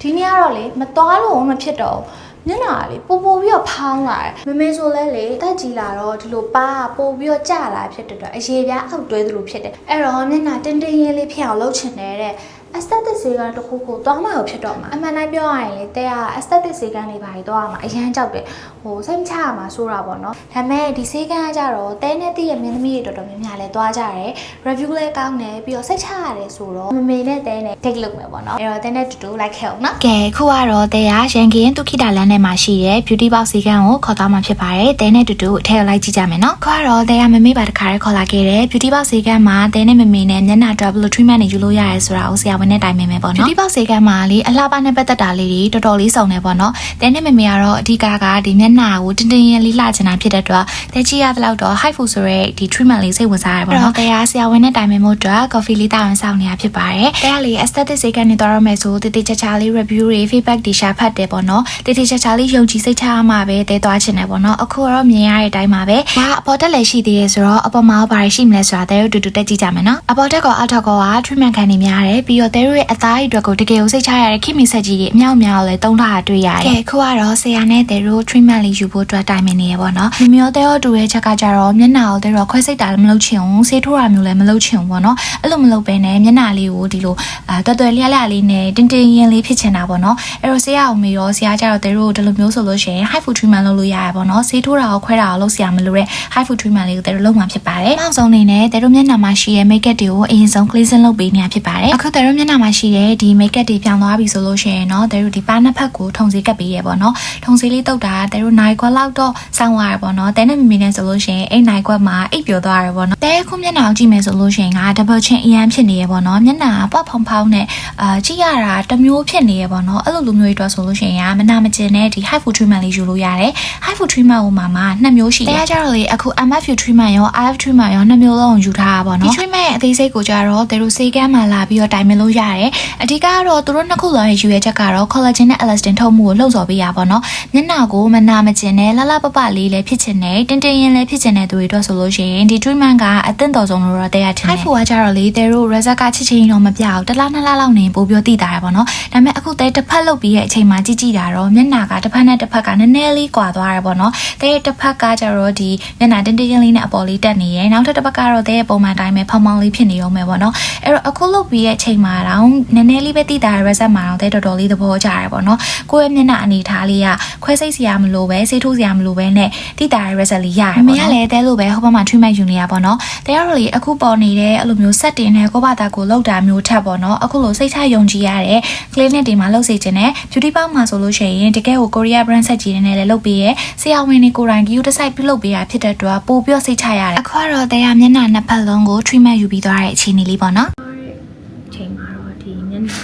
ဒီနေ့ကတော့လေမသွားလို့မဖြစ်တော့ဘူးမျက်နှာကလေပိုပိုပြီးတော့ဖောင်းလာတယ်မမေဆိုလဲလေတက်ကြည်လာတော့ဒီလိုပါပိုပြီးတော့ကျလာဖြစ်တဲ့အတွက်အရေပြားအောက်တွဲသလိုဖြစ်တယ်အဲ့တော့မျက်နှာတင်းတင်းရေးလေးဖြစ်အောင်လုပ်ချင်တယ်တဲ့ aesthetic ဆေးကန်းတစ်ခုခုသွားမှတော့ဖြစ်တော့မှာအမှန်တိုင်းပြောရရင်လေတဲ့က aesthetic ဆေးကန်းတွေပါပြီးသွားရမှာအရန်ကြောက်တယ်ဟိုစိတ်မချရမှာဆိုတာပေါ့နော်ဒါပေမဲ့ဒီဆေးကန်းကကြတော့တဲနဲ့တည့်ရဲ့မင်းသမီးတွေတော်တော်များများလဲသွားကြတယ် review လည်းကောင်းတယ်ပြီးတော့စိတ်ချရတယ်ဆိုတော့မမေနဲ့တဲနဲ့ take လုပ်မယ်ပေါ့နော်အဲ့တော့တဲနဲ့တူတူ like ခဲ့အောင်နော်ကဲခုကတော့တဲရရန်ကင်းဒုက္ခိတလမ်းထဲမှာရှိတဲ့ beauty box စီကန်းကိုခေါ်သွားမှာဖြစ်ပါတယ်တဲနဲ့တူတူအထည့်လိုက်ကြည့်ကြမယ်နော်ခုကတော့တဲရမမေးပါတခါရဲခေါ်လာခဲ့တဲ့ beauty box စီကန်းမှာတဲနဲ့မမေနဲ့မျက်နှာအတွက်ဘယ်လို treatment တွေယူလို့ရရဲဆိုတာကိုဆရာဝန်နဲ့တိုင်ပင်မယ်ပေါ့နော် beauty box စီကန်းမှာလေအလှပနဲ့ပတ်သက်တာလေးတွေတော်တော်လေးစုံနေပေါ့နော်တဲနဲ့မမေကတော့အဓိကကဒီမျက်နှာကိုတင်းတင်းရင်းလေးလှချင်တာဖြစ်တဲ့အတွက်တဲကြည့်ရတဲ့လောက်တော့ high food ဆိုရဲဒီ treatment လေးစိတ်ဝင်စားရပေါ့နော်တဲရဆရာဝန်နဲ့တိုင်ပင်မှုအတွက် coffee လေးတောင်းဆောင်နေတာဖြစ်ပါတယ်တဲကလေ aesthetic စီကန်းနေတော့ရမယ်ဆိုတည်တည်ချာချာလေး review တွေ feedback တွေရှာဖတ်တယ်ပေါ့နော်တည်တည်ချာချာလေးယုံကြည်စိတ်ချရမှာပဲတဲသွားချင်တယ်ပေါ့နော်အခုကတော့မြင်ရတဲ့အတိုင်းပါပဲဟာအပေါ်တက်လည်းရှိသေးရဲ့ဆိုတော့အပေါ်မှာဘာတွေရှိမလဲဆိုတာတဲတို့တူတူတက်ကြည့်ကြမယ်နော်အပေါ်တက်ကောအောက်တက်ကောက treatment ခံနေများတယ်ပြီးတော့တဲတို့ရဲ့အသားအရွက်ကိုတကယ်ကိုစိတ်ချရတဲ့ခိမိဆက်ကြီးတွေအမြောက်အများကိုလည်းတုံးထားတာတွေ့ရတယ်ကဲခုကတော့ဆရာနဲ့တဲတို့ treatment လေးယူဖို့အတွက်တိုင်ပင်နေရပေါ့နော်မိမျိုးတဲတို့တူရဲ့ချက်ကကြတော့မျက်နှာကိုတဲတို့ခွဲစိတ်တာလည်းမလုပ်ချင်ဘူးဆေးထိုးတာမျိုးလည်းမလုပ်ချင်ဘူးပေါ့နော်အဲ့လိုမလုပ်ဘဲနဲ့မျက်နှာလေးကိုဒီလိုအာတွယ်တွယ်လျက်လျက်လေးနဲ့တင်းတင်းရင်လေးဖြစ်ချင်တာပေါ့နော်အဲ့တော့ဆရာအောင်မေရောဆရာကြတော့တဲတို့ဒီလိုမျိုးဆိုလို့ရှိရင် high food treatment လုပ်လို့ရရပေါ့နော်ဆေးထိုးတာကိုခွဲတာကိုလုပ်ဆရာမလိုတဲ့ high food treatment လေးကိုတဲတို့လုပ်မှာဖြစ်ပါတယ်နောက်ဆုံးအနေနဲ့တဲတို့မျက်နှာမှာရှိတဲ့ makeup တွေကိုအရင်ဆုံး cleansing လုပ်ပေးနေရဖြစ်ပါတယ်အခုတဲတို့မျက်နှာမှာရှိတဲ့ဒီ makeup တွေပြောင်းသွားပြီဆိုလို့ရှိရင်เนาะတဲတို့ဒီပါနှစ်ဖက်ကိုထုံစေးကပ်ပေးရပေါ့နော်ထုံစေးလေးတုတ်တာတဲတို့နိုင်ခွက်လောက်တော့စောင်းသွားရပေါ့နော်တဲနဲ့မမီနဲ့ဆိုလို့ရှိရင်အိတ်နိုင်ခွက်မှာအိတ်ပျော်သွားရပေါ့နော်တဲခုမျက်နှာကိုကြည့်မယ်ဆိုလို့ရှိရင်က double chin အရန်ဖြစ်နေရပေါ့နော်မျက်နှာကပေါ့ဖောင်ဖောင်းနဲ့အာကြည့်ရတာတစ်မျိုးဖြစ်နေရပေါ့နော်အဲ့လိုလိုမျိုးတွေအတွက်ဆိုလို့ရှိရင်ကမနာမကျင်တဲ့ဒီ high food treatment လေးယူလို့ရတယ် high food treatment ဟိုမှာမှာနှစ်မျိုးရှိတယ်တဲကကြတော့လေအခု MFU treatment ရော IF treatment ရောနှစ်မျိုးလုံးယူထားတာပေါ့နော်ဒီ treatment ရဲ့အသေးစိတ်ကိုကြတော့တဲတို့စေကမ်းမှာလာပြီးတော့တိုင်ပင် ို့လို့ရတယ်အဓိကကတော့သူတို့နှစ်ခုလုံးရဲ့ယူရချက်ကတော့ collagen နဲ့ elastin ထုတ်မှုကိုလှုပ်ဆော်ပေးရပါတော့မျက်နှာကိုမနာမကျင်နဲ့လှလှပပလေးလည်းဖြစ်ချင်တယ်တင်းတင်းရင်လည်းဖြစ်ချင်တဲ့သူတွေအတွက်ဆိုလို့ရှိရင်ဒီ treatment ကအသင့်တော်ဆုံးလို့တော့တဲ့ရထင်တယ် high food ကကြတော့လေတဲတို့ result ကချစ်ချင်းတော့မပြအောင်တစ်လားနှစ်လားလောက်နေပို့ပြီးသိတာရပါတော့ဒါပေမဲ့အခုတဲတစ်ဖက်လုတ်ပြီးရဲ့အချိန်မှာကြည့်ကြည့်တာတော့မျက်နှာကတစ်ဖက်နဲ့တစ်ဖက်ကနည်းနည်းလေးကွာသွားရပါတော့တဲတစ်ဖက်ကကြတော့ဒီမျက်နှာတင်းတင်းရင်လေးနဲ့အပေါ်လေးတက်နေရယ်နောက်ထပ်တစ်ဖက်ကတော့တဲရဲ့ပုံမှန်တိုင်းပဲဖောင်းဖောင်းလေးဖြစ်နေရုံပဲပေါ့နော်အဲ့တော့အခုလုတ်ပြီးရဲ့အချိန်မှာတော့နည်းနည်းလေးပဲသိတာရ result မှာတော့တဲတော်တော်လေးသဘောကျရပေါ့နော်ကိုယ့်ရဲ့မျက်နှာအနေထားလေးကခွဲစိတ်စရာမလိုပဲဆေးထိုးစရာမလိုပဲနဲ့တိတာရဲ့ result လေးရတယ်ပေါ့နော်။မမေကလည်းတဲလို့ပဲဟိုဘက်မှာ treatment ယူနေရပေါ့နော်။တဲရတော့လေအခုပေါ်နေတဲ့အဲ့လိုမျိုး set တင်နဲ့ကိုယ့်ဘာသာကိုလောက်တာမျိုးထပ်ပေါ့နော်။အခုလိုစိတ်ချယုံကြည်ရတဲ့ clinic တွေမှာလုပ်စေခြင်းနဲ့ beauty box မှာဆိုလို့ရှိရင်တကယ်ကို Korea brand set ကြီးနဲ့လည်းလုပ်ပေးရဲဆရာဝန်တွေကိုယ်တိုင် view တစ် site ပြုလုပ်ပေးရဖြစ်တဲ့အတွက်ပို့ပြီးစိတ်ချရတယ်။အခုကတော့တဲရမျက်နှာနှစ်ဖက်လုံးကို treatment ယူပြီးသွားတဲ့အခြေအနေလေးပေါ့နော်။ချိန်မှာတော့ဒီမျက်နှာ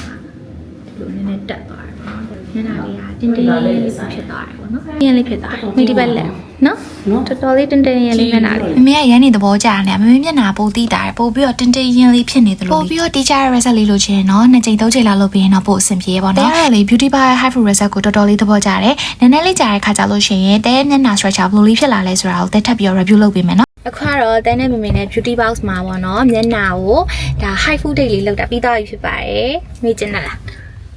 ဒီလိုနည်းနည်းတက်သွားတယ်ပေါ့နော် မျက်နှာလေးကတင်းတင်းလေးလေးဖြစ်သွားတယ်ပေါ့နော်ရင်းလေးဖြစ်သွားတယ်မိဒီဘက်လက်နော်တော်တော်လေးတင်းတင်းရင်းလေးမျက်နှာလေးမမေကရန်နေသဘောကျတယ်မမေမျက်နှာပိုတီးတာတယ်ပို့ပြီးတော့တင်းတင်းရင်းလေးဖြစ်နေသလိုပို့ပြီးတော့တီးကြရ result လေးလိုချင်တော့နှစ်ချိန်သုံးချိန်လောက်လုပ်ပြီးရင်တော့ပို့အဆင်ပြေပေါ့နော်တဲရလေ beauty bar high fruit result ကိုတော်တော်လေးသဘောကျတယ်နည်းနည်းလေးကြာတဲ့ခါကျလို့ရှိရင်တဲမျက်နှာ structure ဘယ်လိုလေးဖြစ်လာလဲဆိုတာကိုတဲထပ်ပြီးတော့ review လုပ်ပေးမယ်နော်အခုကတော့တန်းနဲ့မမေနဲ့ beauty box မှာပေါ့နော်မျက်နှာကိုဒါ high food date လေးလောက်တာပြီးသွားပြီဖြစ်ပါတယ်မိကျင်တယ်လား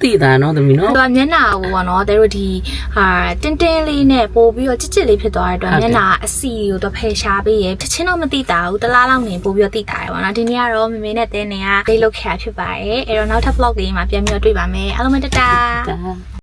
သိတာနော်သမီးနော်တော့မျက်နှာကိုပေါ့နော်တဲတို့ဒီဟာတင်းတင်းလေးနဲ့ပို့ပြီးတော့ချစ်ချစ်လေးဖြစ်သွားတဲ့အတွက်မျက်နှာအစီကိုတော့ဖယ်ရှားပေးရချက်ချင်းတော့မသိတာဘူးတလားလောက်နေပို့ပြီးတော့သိတာရယ်ပေါ့နော်ဒီနေ့ကတော့မမေနဲ့တဲနေကလေးလောက်ခရဖြစ်ပါတယ်အဲ့တော့နောက်ထပ် vlog လေးမှာပြန်ပြီးတော့တွေ့ပါမယ်အားလုံးပဲတတားဒါ